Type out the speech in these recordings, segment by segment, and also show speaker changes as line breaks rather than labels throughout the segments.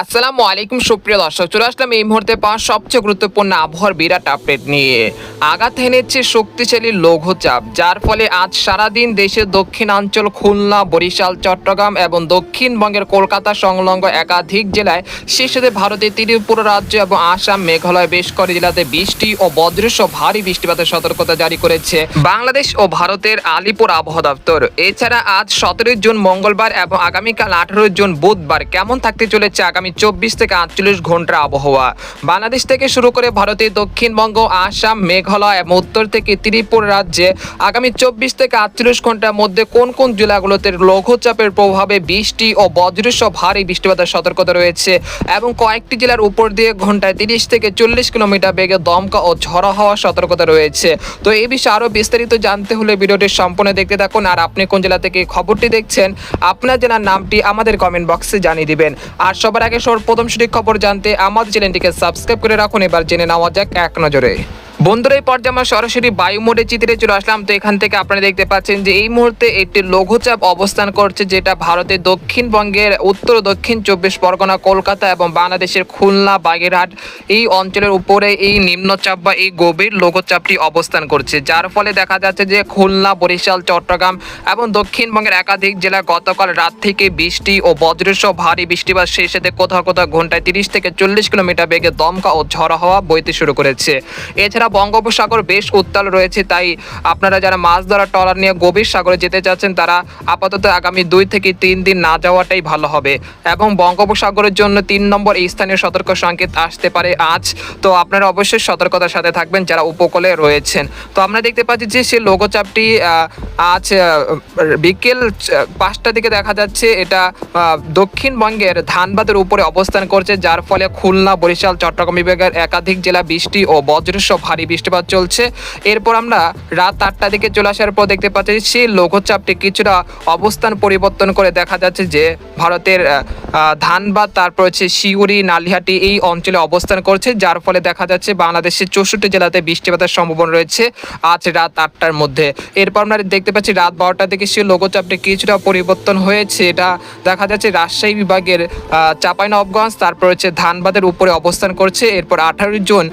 আসসালামু আলাইকুম, সুপ্রিয় দর্শক, চলে আসলাম এই মুহূর্তে পাওয়া সবচেয়ে গুরুত্বপূর্ণ আবহাওয়ার বিরাট আপডেট নিয়ে। আঘাত হেনেছে শক্তিশালী লঘুচাপ, যার ফলে আজ সারাদিন দেশের দক্ষিণাঞ্চল, খুলনা, বরিশাল, চট্টগ্রাম এবং দক্ষিণবঙ্গের কলকাতা সংলগ্ন একাধিক জেলায় সেই সাথে ভারতের ত্রিপুরা রাজ্য এবং আসাম, মেঘালয় বেশ কয়েক জেলাতে বৃষ্টি ও বজ্রসহ ভারী বৃষ্টিপাতের সতর্কতা জারি করেছে। বাংলাদেশ ও ভারতের আলিপুর আবহাওয়া দপ্তর, এছাড়া আজ সতেরোই জুন মঙ্গলবার এবং আগামীকাল আঠারোই জুন বুধবার, কেমন থাকতে চলেছে আগামী চব্বিশ থেকে আটচল্লিশ ঘণ্টার আবহাওয়া। বাংলাদেশ থেকে শুরু করে ভারতের দক্ষিণবঙ্গ, আসাম, মেঘালয় এবং উত্তর থেকে ত্রিপুরা রাজ্যে আগামী চব্বিশ থেকে আটচল্লিশ ঘণ্টার মধ্যে কোন কোন জেলাগুলোতে লঘুচাপের প্রভাবে বৃষ্টি ও বজ্রসহ ভারী বৃষ্টিপাতের সতর্কতা রয়েছে এবং কয়েকটি জেলার উপর দিয়ে ঘন্টায় তিরিশ থেকে চল্লিশ কিলোমিটার বেগে দমকা ও ঝড়ো হওয়ার সতর্কতা রয়েছে। তো এই বিষয়ে আরও বিস্তারিত জানতে হলে ভিডিওটি সম্পূর্ণ দেখতে থাকুন আর আপনি কোন জেলা থেকে খবরটি দেখছেন, আপনার জেলার নামটি আমাদের কমেন্ট বক্সে জানিয়ে দিবেন। আর সবার সর্বপ্রথম সঠিক খবর জানতে আমাদের চ্যানেলটিকে সাবস্ক্রাইব করে রাখুন। এবার জেনে নেওয়া যাক এক নজরে। বন্ধুরা এই পর্যায়ে আমরা সরাসরি বায়ু মোডে চিত্রে চলে আসলাম। তো এখান থেকে আপনারা দেখতে পাচ্ছেন যে এই মুহূর্তে একটি লঘুচাপ অবস্থান করছে, যেটা ভারতের দক্ষিণবঙ্গের উত্তর, দক্ষিণ চব্বিশ পরগনা, কলকাতা এবং বাংলাদেশের খুলনা, বাগেরহাট এই অঞ্চলের উপরে এই নিম্নচাপ বা এই গভীর লঘুচাপটি অবস্থান করছে। যার ফলে দেখা যাচ্ছে যে খুলনা, বরিশাল, চট্টগ্রাম এবং দক্ষিণবঙ্গের একাধিক জেলা গতকাল রাত থেকে বৃষ্টি ও বজ্রসহ ভারী বৃষ্টিপাত সাথে কোথাও কোথাও ঘন্টায় তিরিশ থেকে চল্লিশ কিলোমিটার বেগে দমকা ও ঝড় হওয়া বইতে শুরু করেছে। এছাড়া বঙ্গোপসাগর বেশ উত্তাল রয়েছে তাই আপনারা যারা মাছ ধরা ট্রলার নিয়ে গভীর সাগরে যেতে চাচ্ছেন তারা আপাতত আগামী দুই থেকে তিন দিন না যাওয়াটাই ভালো হবে। এবং বঙ্গোপসাগরের জন্য তিন নম্বর স্থানীয় সতর্ক সংকেত আসতে পারে আজ। তো আপনারা অবশ্যই সতর্কতার সাথে থাকবেন যারা উপকূলে রয়েছেন। তো আমরা দেখতে পাচ্ছি যে সেই লঘুচাপটি আজ বিকেল আহ, পাঁচটার দিকে দেখা যাচ্ছে। এটা দক্ষিণবঙ্গের ধানবাদের উপরে অবস্থান করছে যার ফলে খুলনা বরিশাল চট্টগ্রাম বিভাগের একাধিক জেলা বৃষ্টি ও বজ্রসহ ভারী বৃষ্টিপাত চলছে। এরপর আমরা রাত আটটা দিকে চলে আসার পর দেখতে পাচ্ছি সেই লঘুচাপটি কিছুটা অবস্থান পরিবর্তন করে দেখা যাচ্ছে যে ভারতের ধানবাদ, তারপর হচ্ছে শিউরি নালিহাটি এই অঞ্চলে অবস্থান করছে, যার ফলে দেখা যাচ্ছে বাংলাদেশের চৌষট্টি জেলাতে বৃষ্টিপাতের সম্ভাবনা রয়েছে আজ রাত আটটার মধ্যে। এরপর আমরা দেখতে পাচ্ছি রাত বারোটা থেকে সেই লঘুচাপটি কিছুটা পরিবর্তন হয়েছে। এটা দেখা যাচ্ছে রাজশাহী বিভাগের চাঁপাইনবগঞ্জ তারপর হচ্ছে ধানবাদের উপরে অবস্থান করছে। এরপর আঠারোই জুন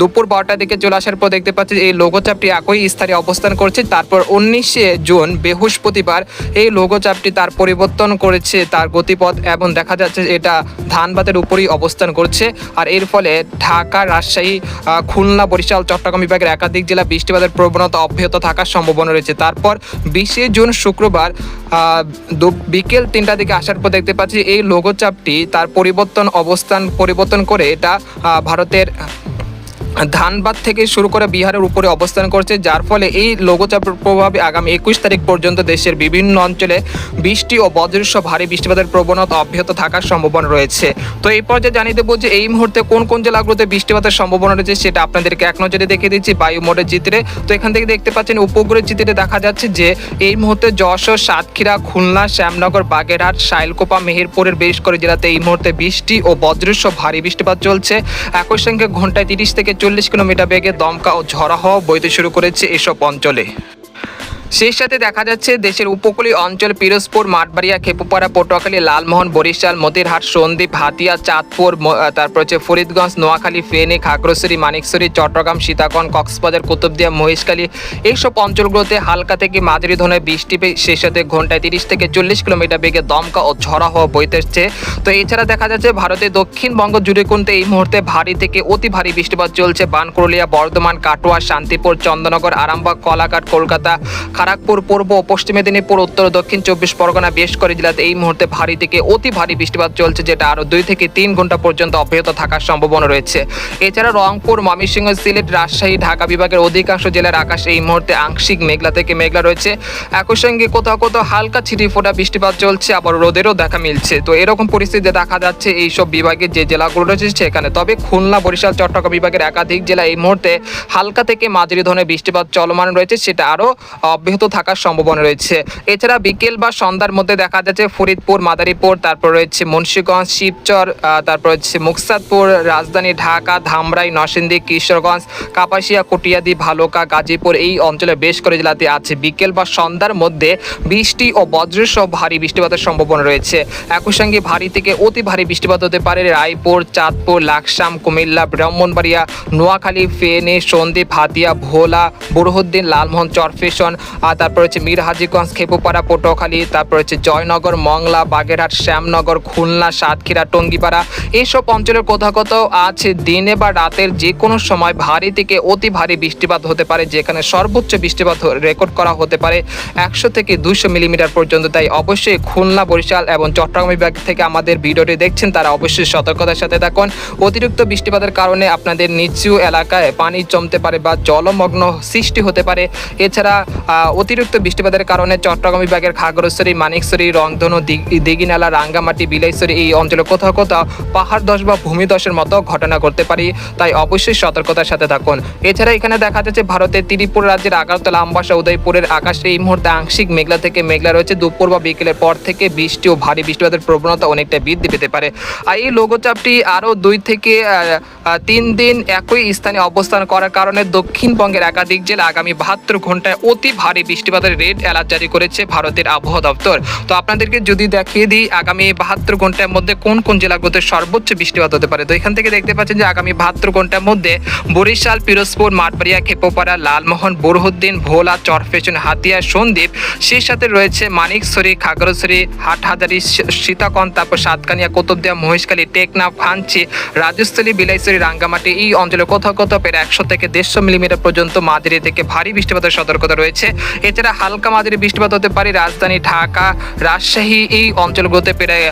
দুপুর বারোটার দিকে চলে আসার পর দেখতে পাচ্ছি এই লঘুচাপটি একই স্থানে অবস্থান করছে। তারপর উনিশে জুন, বৃহস্পতিবার, এই লঘুচাপটি তার পরিবর্তন করেছে তার গতিপথ এবং দেখা যাচ্ছে এটা ধানবাদের উপরেই অবস্থান করছে। আর এর ফলে ঢাকা, রাজশাহী খুলনা, বরিশাল, চট্টগ্রাম বিভাগের একাধিক জেলা বৃষ্টিপাতের প্রবণতা অব্যাহত থাকার সম্ভাবনা রয়েছে। তারপর বিশে জুন, শুক্রবার বিকেল তিনটা দিকে আসার পর দেখতে পাচ্ছি এই লঘুচাপটি তার পরিবর্তন অবস্থান, পরিবর্তন করে এটা ভারতের ধানবাদ থেকে শুরু করে বিহারের উপরে অবস্থান করছে, যার ফলে এই লঘুচাপের প্রভাবে আগামী একুশ তারিখ পর্যন্ত দেশের বিভিন্ন অঞ্চলে বৃষ্টি ও বজ্রসহ ভারী বৃষ্টিপাতের প্রবণতা অব্যাহত থাকার সম্ভাবনা রয়েছে। তো এই পর্যায়ে জানিয়ে দেবো যে এই মুহূর্তে কোন কোন জেলাগুলোতে বৃষ্টিপাতের সম্ভাবনা রয়েছে সেটা আপনাদেরকে এক নজরে দেখে দিচ্ছি, বায়ু মোডের চিত্রে। তো এখান থেকে দেখতে পাচ্ছেন উপগ্রহের চিত্রে দেখা যাচ্ছে যে এই মুহূর্তে যশোর, সাতক্ষীরা, খুলনা, শ্যামনগর, বাগেরহাট, শাইলকোপা, মেহেরপুরের বেশ করে জেলাতে এই মুহূর্তে বৃষ্টি ও বজ্রসহ ভারী বৃষ্টিপাত চলছে। একই সঙ্গে ঘন্টায় তিরিশ থেকে চল্লিশ কিলোমিটার বেগে দমকা ও ঝরা হওয়া বইতে শুরু করেছে এসব অঞ্চলে। সেই সাথে দেখা যাচ্ছে দেশের উপকূলীয় অঞ্চল পিরোজপুর, মাঠবাড়িয়া, খেপুপাড়া, পটুয়াখালী, লালমোহন, বরিশাল, মতিরহাট, সন্দ্বীপ, হাতিয়া, চাঁদপুর তারপর হচ্ছে ফরিদগঞ্জ, নোয়াখালী, ফেনী, খাগড়াছড়ি, মানিকছড়ি, চট্টগ্রাম, সীতাকন, কক্সবাজার, কুতুবদিয়া, মহেশখালী এইসব অঞ্চলগুলোতে হালকা থেকে মাঝারি ধরনের বৃষ্টি সেই সাথে ঘন্টায় তিরিশ থেকে চল্লিশ কিলোমিটার বেগে দমকা ও ঝরা হওয়া বইতেছে। তো এছাড়া দেখা যাচ্ছে ভারতের দক্ষিণবঙ্গ জুড়ে কিন্তু এই মুহূর্তে ভারী থেকে অতি ভারী বৃষ্টিপাত চলছে। বানকুরলিয়া বর্ধমান, কাটোয়া, শান্তিপুর, চন্দ্রনগর, আরামবাগ, কলাঘাট, কলকাতা খড়গপুর পূর্ব পশ্চিম মেদিনীপুর, উত্তর দক্ষিণ চব্বিশ পরগনা বেশ করে জেলাতে এই মুহূর্তে ভারী থেকে অতি ভারী বৃষ্টিপাত চলছে, যেটা আরও দুই থেকে তিন ঘণ্টা পর্যন্ত অব্যাহত থাকার সম্ভাবনা রয়েছে। এছাড়া রংপুর, ময়মনসিংহ, সিলেট, রাজশাহী, ঢাকা বিভাগের অধিকাংশ জেলার আকাশে এই মুহূর্তে আংশিক মেঘলা থেকে মেঘলা রয়েছে। একই সঙ্গে কোথাও কোথাও হালকা ছিটি ফোটা বৃষ্টিপাত চলছে আবার রোদেরও দেখা মিলছে। তো এরকম পরিস্থিতি দেখা যাচ্ছে এইসব বিভাগের যে জেলাগুলো রয়েছে সেখানে। তবে খুলনা, বরিশাল, চট্টগ্রাম বিভাগের একাধিক জেলা এই মুহূর্তে হালকা থেকে মাঝারি ধরনের বৃষ্টিপাত চলমান রয়েছে, সেটা আরও অব্যাহত থাকার সম্ভাবনা রয়েছে। এছাড়া বিকেল বা সন্ধ্যার মধ্যে দেখা যাচ্ছে ফরিদপুর, মাদারীপুর, তারপর রয়েছে মুন্সীগঞ্জ, শিবচর তারপর হচ্ছে মুকসাদপুর, রাজধানী ঢাকা, ধামরাই, নরসিংদী, কিশোরগঞ্জ, কাপাসিয়া, কটিয়াদি, ভালুকা, গাজীপুর এই অঞ্চলে বেশ করে জেলাতে আছে। বিকেল বা সন্ধ্যার মধ্যে বৃষ্টি ও বজ্রসহ ভারী বৃষ্টিপাতের সম্ভাবনা রয়েছে। একই সঙ্গে ভারী থেকে অতি ভারী বৃষ্টিপাত হতে পারে রায়পুর, চাঁদপুর, লাকসাম, কুমিল্লা, ব্রাহ্মণবাড়িয়া, নোয়াখালী, ফেনে, সন্দ্বীপ, হাতিয়া, ভোলা, বুরহুদ্দিন, লালমোহন, চরফেশন আর তারপর হচ্ছে মীর হাজিগঞ্জ, খেপুপাড়া, পটুয়াখালী, তারপর হচ্ছে জয়নগর, মংলা, বাগেরহাট, শ্যামনগর, খুলনা, সাতক্ষীরা, টঙ্গিপাড়া। এইসব অঞ্চলের কোথাও কোথাও আছে দিনে বা রাতের যে কোনো সময় ভারী থেকে অতি ভারী বৃষ্টিপাত হতে পারে, যেখানে সর্বোচ্চ বৃষ্টিপাত রেকর্ড করা হতে পারে একশো থেকে দুশো মিলিমিটার পর্যন্ত। তাই অবশ্যই খুলনা, বরিশাল এবং চট্টগ্রাম বিভাগ থেকে আমাদের ভিডিওটি দেখছেন, তারা অবশ্যই সতর্কতার সাথে থাকুন। অতিরিক্ত বৃষ্টিপাতের কারণে আপনাদের নিচু এলাকায় পানি জমতে পারে বা জলমগ্ন সৃষ্টি হতে পারে। এছাড়া অতিরিক্ত বৃষ্টিপাতের কারণে চট্টগ্রাম বিভাগের খাগড়শ্বরী মানিকশ্বরী রংধনু, দিগ- দিঘিনালা রাঙ্গামাটি বিলাইশ্বরী এই অঞ্চলে কোথাও কোথাও পাহাড় ধস বা ভূমিধসের মতো ঘটনা ঘটতে পারে। তাই অবশ্যই সতর্কতার সাথে থাকুন। এছাড়া এখানে দেখা যাচ্ছে ভারতের ত্রিপুরা রাজ্যের আগারতলা, আমবাসা, উদয়পুরের আকাশে এই মুহূর্তে আংশিক মেঘলা থেকে মেঘলা রয়েছে। দুপুর বা বিকেলের পর থেকে বৃষ্টি ও ভারী বৃষ্টিপাতের প্রবণতা অনেকটা বৃদ্ধি পেতে পারে। আর এই লঘুচাপটি আরও দুই থেকে তিন দিন একই স্থানে অবস্থান করার কারণে দক্ষিণবঙ্গের একাধিক জেলা আগামী বাহাত্তর ঘন্টায় অতি ভারী বৃষ্টিপাতের রেড অ্যালার্ট জারি করেছে ভারতের আবহাওয়া দপ্তর। তো আপনাদেরকে যদি দেখিয়ে দিই আগামী বাহাত্তর ঘণ্টার মধ্যে কোন কোন জেলাগুলোতে সর্বোচ্চ বৃষ্টিপাত হতে পারে, তো এখান থেকে দেখতে পাচ্ছেন যে আগামী বাহাত্তর ঘণ্টার মধ্যে বরিশাল, পিরোজপুর, মাঠবাড়িয়া, খেপোপাড়া, লালমোহন, বোরহুদ্দিন, ভোলা চরফেশন হাতিয়া, সন্দ্বীপ, সেই সাথে রয়েছে মানিকছড়ি খাগড়াছড়ি, হাটহাজারি সী- সীতাকন্দ তারপর সাতকানিয়া, কুতুবদিয়া, মহেশখালী, টেকনাফ, খাঞ্চি রাজস্থলী বিলাইছড়ি রাঙ্গামাটি, এই অঞ্চলে কোথাও কোথাও প্রায় একশো থেকে দেড়শো মিলিমিটার পর্যন্ত মাঝারি থেকে ভারী বৃষ্টিপাতের সতর্কতা রয়েছে। এছাড়া হালকা মাঝারি বৃষ্টিপাত হতে পারে রাজধানী ঢাকা। রাজশাহী এই অঞ্চলগুলোতে প্রায়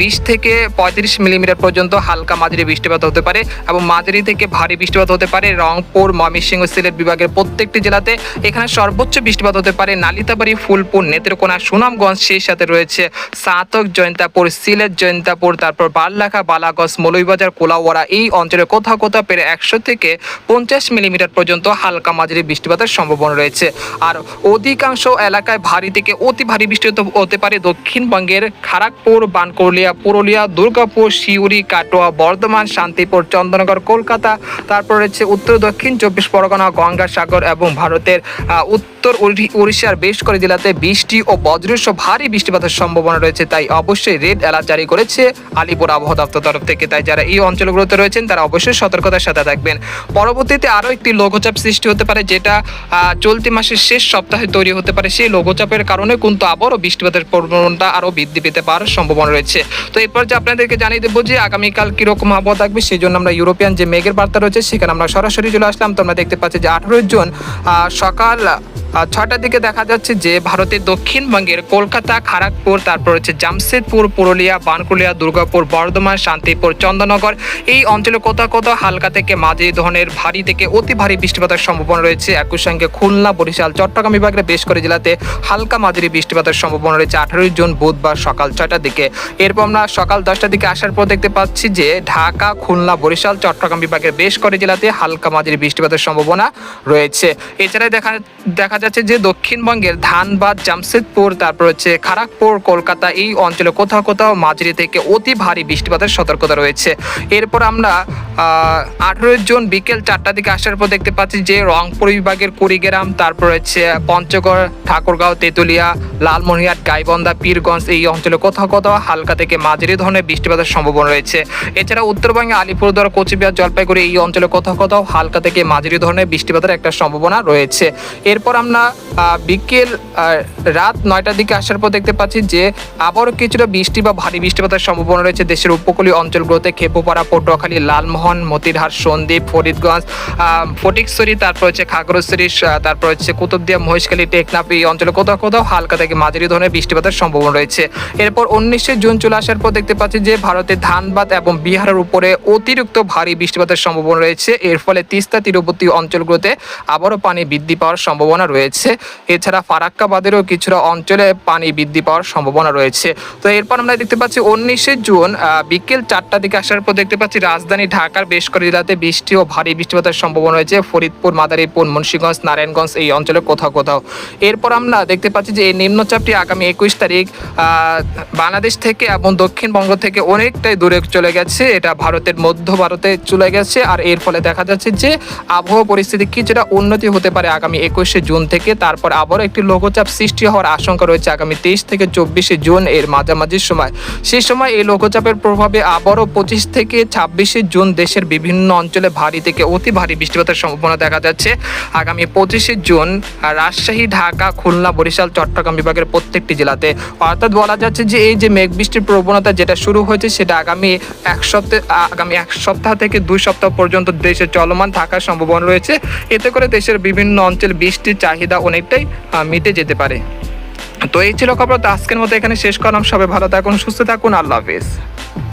বিশ থেকে পঁয়ত্রিশ মিলিমিটার পর্যন্ত হালকা মাঝারি বৃষ্টিপাত হতে পারে এবং মাঝারি থেকে ভারী বৃষ্টিপাত হতে পারে রংপুর, ময়মনসিংহ, সিলেট বিভাগের প্রত্যেকটি জেলাতে। এখানে সর্বোচ্চ বৃষ্টিপাত হতে পারে নালিতাবাড়ি, ফুলপুর, নেত্রকোনা, সুনামগঞ্জ সেই সাথে রয়েছে সাতক জয়ন্তাপুর সিলেট জয়ন্তাপুর তারপর বারলাখা, বালাগঞ্জ, মৌলভীবাজার, কোলাওয়াড়া এই অঞ্চলে কোথাও কোথাও প্রায় একশো থেকে পঞ্চাশ মিলিমিটার পর্যন্ত হালকা মাঝারি বৃষ্টিপাতের সম্ভাবনা রয়েছে। আর অধিকাংশ এলাকায় ভারী থেকে অতি ভারী বৃষ্টি হতে- পারে দক্ষিণবঙ্গের খড়গপুর বানকুরলিয়া পুরুলিয়া, দুর্গাপুর, শিউরি, কাটোয়া, বর্ধমান, শান্তিপুর চন্দ্রনগর কলকাতা, তারপর রয়েছে উত্তর, দক্ষিণ চব্বিশ পরগনা, গঙ্গাসাগর এবং ভারতের উত্তর উড়িষ্যার বেশ করে জেলাতে বৃষ্টি ও বজ্রসহ ভারী বৃষ্টিপাতের সম্ভাবনা রয়েছে। তাই অবশ্যই রেড অ্যালার্ট জারি করেছে আলিপুর আবহাওয়া দপ্তর তরফ থেকে। তাই যারা এই অঞ্চলগুলোতে রয়েছেন, তারা অবশ্যই সতর্কতার সাথে থাকবেন। পরবর্তীতে আরও একটি লঘুচাপ সৃষ্টি হতে পারে, যেটা চলতি মাসের শেষ সপ্তাহে তৈরি হতে পারে সেই লঘুচাপের কারণে কিন্তু আবারও বৃষ্টিপাতের প্রবণতা আরও বৃদ্ধি পেতে পারার সম্ভাবনা রয়েছে। তো এরপর যে আপনাদেরকে জানিয়ে দেবো যে আগামীকাল কীরকম আবহাওয়া থাকবে, সেই জন্য আমরা ইউরোপিয়ান যে মেঘের বার্তা রয়েছে, সেখানে আমরা সরাসরি চলে আসলাম। তো আমরা দেখতে পাচ্ছি যে আঠারোই জুন সকাল ছটার দিকে দেখা যাচ্ছে যে ভারতের দক্ষিণবঙ্গের কলকাতা খড়গপুর তারপর হচ্ছে জামশেদপুর, পুরুলিয়া, বানকুলিয়া, দুর্গাপুর, বর্ধমান, শান্তিপুর চন্দ্রনগর এই অঞ্চলে কোথাও কোথাও হালকা থেকে মাঝে ধরনের ভারী থেকে অতি ভারী বৃষ্টিপাতের সম্ভাবনা রয়েছে। একই সঙ্গে খুলনা, বরিশাল, চট্টগ্রাম বিভাগের বেশ করে জেলাতে হালকা মাঝারি বৃষ্টিপাতের সম্ভাবনা রয়েছে। আঠারোই জুন, বুধবার সকাল ছয়টার দিকে। এরপর আমরা সকাল দশটার দিকে আসার পর দেখতে পাচ্ছি যে ঢাকা, খুলনা, বরিশাল, চট্টগ্রাম বিভাগের বেশ করে জেলাতে হালকা মাঝারি বৃষ্টিপাতের সম্ভাবনা রয়েছে। এছাড়া দেখা দেখা যাচ্ছে যে দক্ষিণবঙ্গের ধানবাদ, জামশেদপুর, তারপর হচ্ছে খারাকপুর কলকাতা এই অঞ্চলে কোথাও কোথাও মাঝারি থেকে অতি ভারী বৃষ্টিপাতের সতর্কতা রয়েছে। এরপর আমরা আঠেরোই জুন বিকেল চারটার দিকে আসার পর দেখতে পাচ্ছি যে রংপুর বিভাগের কুড়িগ্রাম, তারপর হচ্ছে পঞ্চগড়, ঠাকুরগাঁও, তেঁতুলিয়া, লালমনিরহাট, গাইবন্ধা, পীরগঞ্জ এই অঞ্চলে কোথাও কোথাও হালকা থেকে মাঝারি ধরনের বৃষ্টিপাতের সম্ভাবনা রয়েছে। এছাড়া উত্তরবঙ্গে আলিপুরদুয়ার, কোচবিহার, জলপাইগুড়ি এই অঞ্চলে কোথাও কোথাও হালকা থেকে মাঝারি ধরনের বৃষ্টিপাতের একটা সম্ভাবনা রয়েছে। এরপর আমরা বিকেল রাত নয়টার দিকে আসার পর দেখতে পাচ্ছি যে আবারও কিছুটা বৃষ্টি বা ভারী বৃষ্টিপাতের সম্ভাবনা রয়েছে দেশের উপকূলীয় অঞ্চলগুলোতে, খেপুপাড়া, পটুয়াখালী, লালমোহন মতিরহাট সন্দ্বীপ ফরিদগঞ্জ ফটিকছড়ি, তারপর হচ্ছে খাগড়াছড়ি তারপর হচ্ছে কুতুবদিয়া, মহেশখালী, টেকনাফ এই অঞ্চলে কোথাও কোথাও হালকা থেকে মাঝারি ধরনের বৃষ্টিপাতের সম্ভাবনা রয়েছে। এরপর উনিশে জুন চলে আসার পর দেখতে পাচ্ছি যে ভারতের ধানবাদ এবং বিহারের উপরে অতিরিক্ত ভারী বৃষ্টিপাতের সম্ভাবনা রয়েছে। এর ফলে তিস্তা তীরবর্তী অঞ্চলগুলোতে আবারও পানি বৃদ্ধি পাওয়ার সম্ভাবনা রয়েছে। এছাড়া ফারাক্কা বাদেরও কিছুটা অঞ্চলে পানি বৃদ্ধি পাওয়ার সম্ভাবনা রয়েছে। তো এরপর আমরা দেখতে পাচ্ছি উনিশে জুন বিকেল চারটার দিকে আসার পর দেখতে পাচ্ছি রাজধানী ঢাকার বেশ কয়েক জেলাতে বৃষ্টি ও ভারী বৃষ্টিপাতের সম্ভাবনা রয়েছে। ফরিদপুর, মাদারীপুর, মুন্সিগঞ্জ, নারায়ণগঞ্জ এই অঞ্চলে কোথাও কোথাও। এরপর আমরা দেখতে পাচ্ছি যে এই নিম্নচাপটি আগামী একুশ তারিখ বাংলাদেশ থেকে এবং দক্ষিণবঙ্গ থেকে অনেকটাই দূরে চলে গেছে। এটা ভারতের মধ্য ভারতে চলে গেছে আর এর ফলে দেখা যাচ্ছে যে আবহাওয়া পরিস্থিতি কিছুটা উন্নতি হতে পারে আগামী একুশে জুন থেকে। তারপর আবারও একটি লঘুচাপ সৃষ্টি হওয়ার আশঙ্কা রয়েছে আগামী তেইশ থেকে চব্বিশে জুন এর মাঝামাঝি সময়। সেই সময় এই লঘুচাপের প্রভাবে আবারও পঁচিশ থেকে ছাব্বিশে জুন দেশের বিভিন্ন অঞ্চলে ভারী থেকে অতি ভারী বৃষ্টিপাতের সম্ভাবনা দেখা যাচ্ছে। আগামী পঁচিশে জুন, রাজশাহী, ঢাকা, খুলনা, বরিশাল, চট্টগ্রাম বিভাগের প্রত্যেকটি জেলাতে। অর্থাৎ বলা যাচ্ছে যে এই যে মেঘ বৃষ্টির প্রবণতা যেটা শুরু হয়েছে, সেটা আগামী এক সপ্তাহ, আগামী এক সপ্তাহ থেকে দুই সপ্তাহ পর্যন্ত দেশে চলমান থাকার সম্ভাবনা রয়েছে। এতে করে দেশের বিভিন্ন অঞ্চল বৃষ্টির চাহিদা অনেকটাই মিটে যেতে পারে। তো এই ছিল খবর তো আজকের মতো এখানে শেষ করলাম। সবাই ভালো থাকুন, সুস্থ থাকুন। আল্লাহ হাফিজ।